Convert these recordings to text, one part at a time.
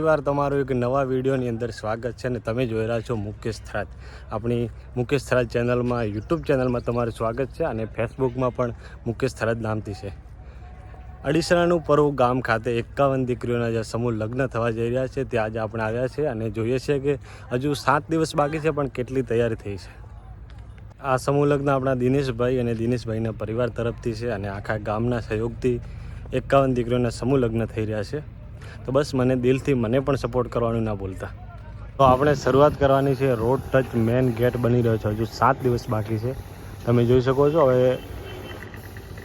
ફરીવાર તમારું એક નવા વિડીયોની અંદર સ્વાગત છે અને તમે જોઈ રહ્યા છો મુકેશ થરાજ આપણી મુકેશ થરાજ ચેનલમાં, યુટ્યુબ ચેનલમાં તમારું સ્વાગત છે અને ફેસબુકમાં પણ મુકેશ થરાજ નામથી છે. અડીસરાનું પર્વ ગામ ખાતે એકાવન દીકરીઓના જે સમૂહ લગ્ન થવા જઈ રહ્યા છે ત્યાં આજે આપણે આવ્યા છે અને જોઈએ છીએ કે હજુ સાત દિવસ બાકી છે, પણ કેટલી તૈયારી થઈ છે. આ સમૂહ લગ્ન આપણા દિનેશભાઈ અને દિનેશભાઈના પરિવાર તરફથી છે અને આખા ગામના સહયોગથી એકાવન દીકરીઓના સમૂહ લગ્ન થઈ રહ્યા છે. તો બસ મને દિલથી મને પણ સપોર્ટ કરવાનું ના ભૂલતા. તો આપણે શરૂઆત કરવાની છે રોડ ટચ મેન ગેટ બની રહ્યો છે. હજુ સાત દિવસ બાકી છે. તમે જોઈ શકો છો, હવે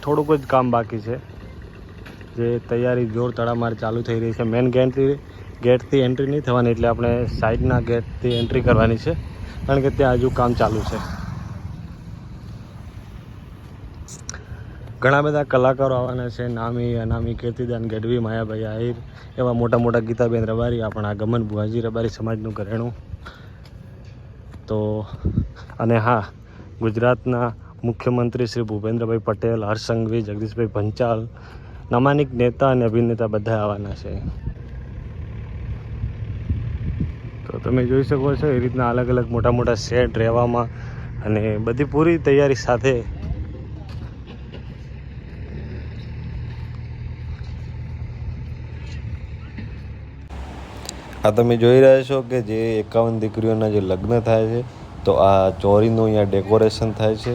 થોડુંક જ કામ બાકી છે. જે તૈયારી જોર તડામાર ચાલુ થઈ રહી છે. મેન ગેટથી ગેટથી એન્ટ્રી નહીં થવાની, એટલે આપણે સાઈડના ગેટથી એન્ટ્રી કરવાની છે. કારણ કે ત્યાં હજુ કામ ચાલુ છે. ઘણા બધા કલાકારો આવવાના છે. નામી, અનામી, કીર્તિદાન, ગઢવી, માયાભાઈ આહિર, એવા મોટા મોટા ગીતાબેન રબારી, આપણા ગમન બુહાજી રબારી સમાજનું ઘરેણું. તો, અને હા, ગુજરાતના મુખ્યમંત્રી શ્રી ભૂપેન્દ્રભાઈ પટેલ હર્ષંઘવી જગદીશભાઈ પંચાલ નામાનિક નેતા અને અભિનેતા બધા આવવાના છે. તો તમે જોઈ શકો છો, એ રીતના અલગ અલગ મોટા મોટા સેટ રહેવામાં અને બધી પૂરી તૈયારી સાથે આ તમે જોઈ રહ્યા છો કે જે એકાવન દીકરીઓના જે લગ્ન થાય છે, તો આ ચોરીનું અહીંયા ડેકોરેશન થાય છે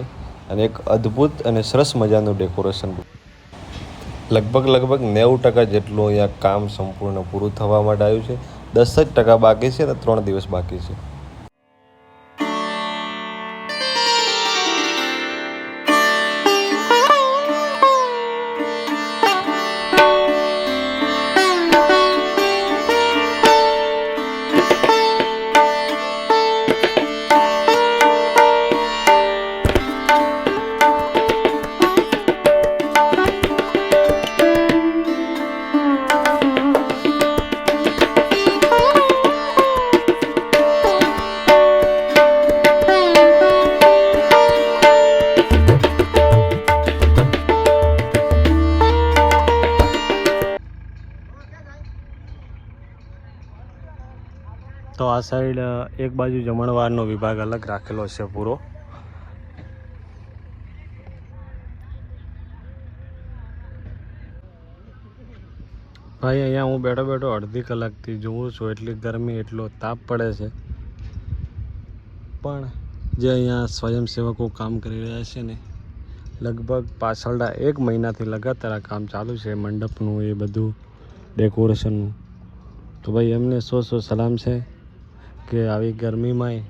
અને એક અદ્ભુત અને સરસ મજાનું ડેકોરેશન લગભગ લગભગ નેવું ટકા જેટલું અહીંયા કામ સંપૂર્ણ પૂરું થવા માટે આવ્યું છે. દસ જ ટકા બાકી છે અને ત્રણ દિવસ બાકી છે. તો આ સાઈડ એક બાજુ જમણવારનો વિભાગ અલગ રાખેલો છે પૂરો. ભાઈ, અહીંયા હું બેઠો બેઠો અડધી કલાકથી જોઉં છું, એટલી ગરમી, એટલો તાપ પડે છે. પણ જે અહીંયા સ્વયંસેવકો કામ કરી રહ્યા છે ને, લગભગ પાછળના એક મહિનાથી લગાતાર આ કામ ચાલુ છે, મંડપનું, એ બધું, ડેકોરેશનનું. તો ભાઈ, એમને સો સો સલામ છે? કે આવી ગરમીમાંય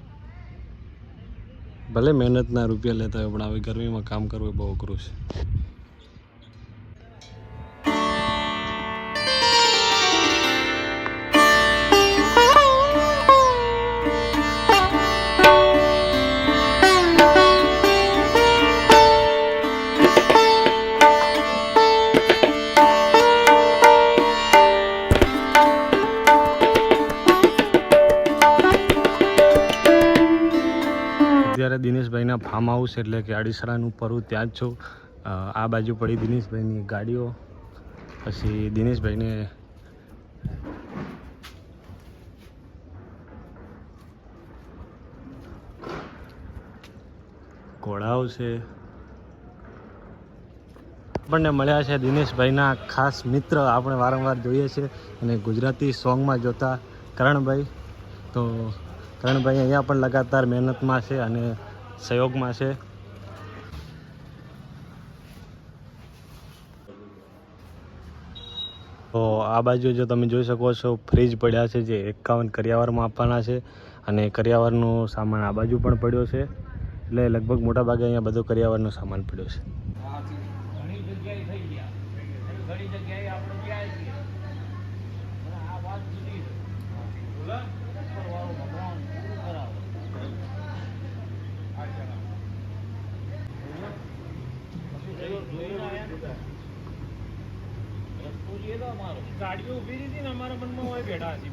ભલે મહેનતના રૂપિયા લેતા હોય, પણ આવી ગરમીમાં કામ કરવું બહુ અઘરું છે. ફાર્મ હાઉસ એટલે કે અડીસરાનું પરું ત્યાં જ છું. આ બાજુ પડી દિનેશભાઈની ગાડીઓ. પછી દિનેશભાઈને ઘોડાઓ છે. આપણને મળ્યા છે દિનેશભાઈના ખાસ મિત્ર આપણે વારંવાર જોઈએ છે અને ગુજરાતી સોંગમાં જોતા. કરણભાઈ, તો કરણભાઈ અહીંયા પણ લગાતાર મહેનતમાં છે અને સહયોગમાં છે. તો આ બાજુ જો તમે જોઈ શકો છો, ફ્રીજ પડ્યા છે જે એકાવન કરિયાવરમાં આપવાના છે અને કરિયાવરનો સામાન આ બાજુ પણ પડ્યો છે. એટલે લગભગ મોટાભાગે અહીંયા બધો કરિયાવરનો સામાન પડ્યો છે ઘણી જગ્યાએ થઈ ગયા ઘણી જગ્યાએ આપણે ગયા છીએ અને આ વાત જુદી છે બોલે ઉપરવાળો ભગવાન પૂરું કરાવે આ કરાવે. પછી જોયું- જોઈને આયા ને? રસ્તો અમારો. ગાડીઓ ઊભી રહી ને અમારા મનમાં હોય બેઠા હતી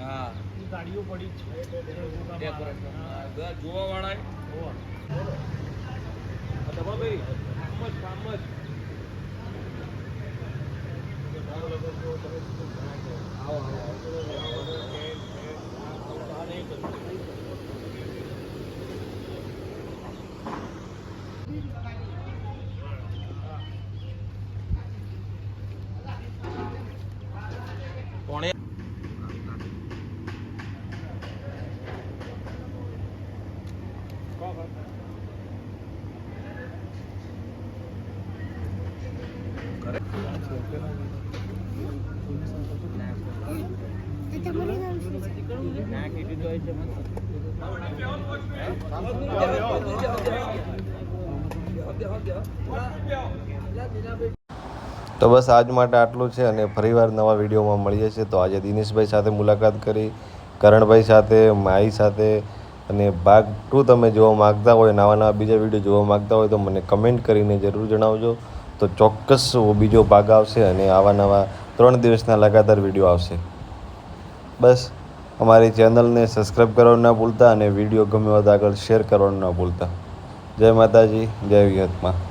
હા. ગાડીઓ પડી છે. જોવા વાળા હોવા. દબાભાઈ તો તો બસ આજ માટે આટલું છે અને ફરીવાર નવા વિડીયોમાં મળીએ છીએ. તો આજે દિનેશભાઈ સાથે મુલાકાત કરી, કરણભાઈ સાથે, માઈ સાથે અને ભાગ ટુ તમે જોવા માગતા હોય, નવા નવા બીજા વીડિયો જોવા માગતા હોય તો મને કમેન્ટ કરીને જરૂર જણાવજો. તો ચોક્કસ બીજો ભાગ આવશે અને આવા નવા ત્રણ દિવસના લગાતાર વીડિયો આવશે. બસ, અમારી ચેનલને સબસ્ક્રાઈબ કરવાનું ના ભૂલતા અને વીડિયો ગમે તો આગળ શેર કરવાનું ના ભૂલતા. જય માતાજી, જય વિહતમાં